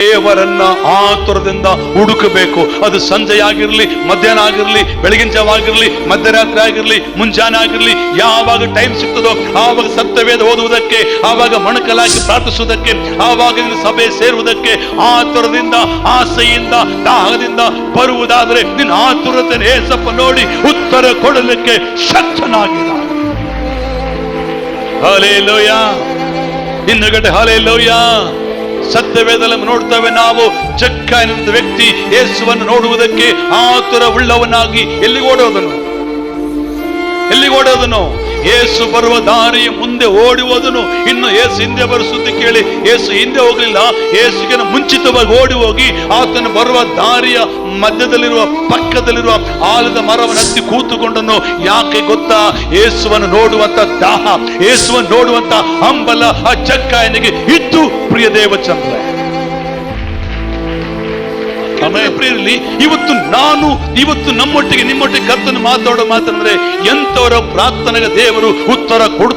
ದೇವರನ್ನ ಆತುರದಿಂದ ಹುಡುಕಬೇಕು. ಅದು ಸಂಜೆ ಆಗಿರಲಿ, ಮಧ್ಯಾಹ್ನ ಆಗಿರಲಿ, ಬೆಳಗಿನ ಜಾವ ಆಗಿರ್ಲಿ, ಮಧ್ಯರಾತ್ರಿ ಆಗಿರಲಿ, ಮುಂಜಾನೆ ಆಗಿರಲಿ, ಯಾವಾಗ ಟೈಮ್ ಸಿಗ್ತದೋ ಆವಾಗ ಸತ್ಯವೇದ ಓದುವುದಕ್ಕೆ, ಆವಾಗ ಮಣಕಲಾಗಿ ಪ್ರಾರ್ಥಿಸುವುದಕ್ಕೆ, ಆವಾಗ ಸಭೆ ಸೇರುವುದಕ್ಕೆ ಆತುರದಿಂದ, ಆಸೆಯಿಂದ ದಾಹದಿಂದ ಬರುವುದಾದರೆ ನಿನ್ನ ಆತುರತೆ ಏಸಪ್ಪ ನೋಡಿ ಉತ್ತರ ಕೊಡಲಿಕ್ಕೆ ಶಕ್ತನಾಗಿದ್ದ ಹಿಂದುಗಂಡೆ ಹಾಲೇ ಹಲೇಲೋಯ ಸತ್ಯವೇದಲ್ಲಿ ನೋಡ್ತೇವೆ ನಾವು ಜಕ್ಕ ಎನ್ನುವ ವ್ಯಕ್ತಿ ಯೇಸುವನ್ನು ನೋಡುವುದಕ್ಕೆ ಆತುರ ಉಳ್ಳವನಾಗಿ ಎಲ್ಲಿಗೆ ಓಡೋದನು ಎಲ್ಲಿಗೆ ಓಡೋದನು ಏಸು ಬರುವ ದಾರಿಯ ಮುಂದೆ ಓಡಿ ಹೋದನು ಇನ್ನು ಏಸು ಹಿಂದೆ ಸುದ್ದಿ ಕೇಳಿ. ಏಸು ಹಿಂದೆ ಹೋಗಲಿಲ್ಲ. ಏಸುಗೆ ಮುಂಚಿತವಾಗಿ ಓಡಿ ಹೋಗಿ ಆತನ ಬರುವ ದಾರಿಯ ಮಧ್ಯದಲ್ಲಿರುವ ಪಕ್ಕದಲ್ಲಿರುವ ಆಲದ ಮರವನ್ನು ಹತ್ತಿ ಕೂತುಕೊಂಡನು. ಯಾಕೆ ಗೊತ್ತಾ? ಏಸುವನ್ನು ನೋಡುವಂತ ದಾಹ, ಏಸುವನ್ನು ನೋಡುವಂತ ಹಂಬಲ ಆ ಚಕ್ಕಾಯನಿಗೆ ಇತ್ತು, ಪ್ರಿಯ ದೇವಚಂದ್ರ. ಪ್ರಿಯರಲ್ಲಿ ಇವತ್ತು ನಾನು ಇವತ್ತು ನಮ್ಮೊಟ್ಟಿಗೆ ನಿಮ್ಮೊಟ್ಟಿಗೆ ಕರ್ತನ ಮಾತಾಡೋ ಮಾತಂದ್ರೆ ಎಂತವರ ಪ್ರಾರ್ಥನೆಗೆ ದೇವರು ಉತ್ತರ ಕೊಡ್ತಾರೆ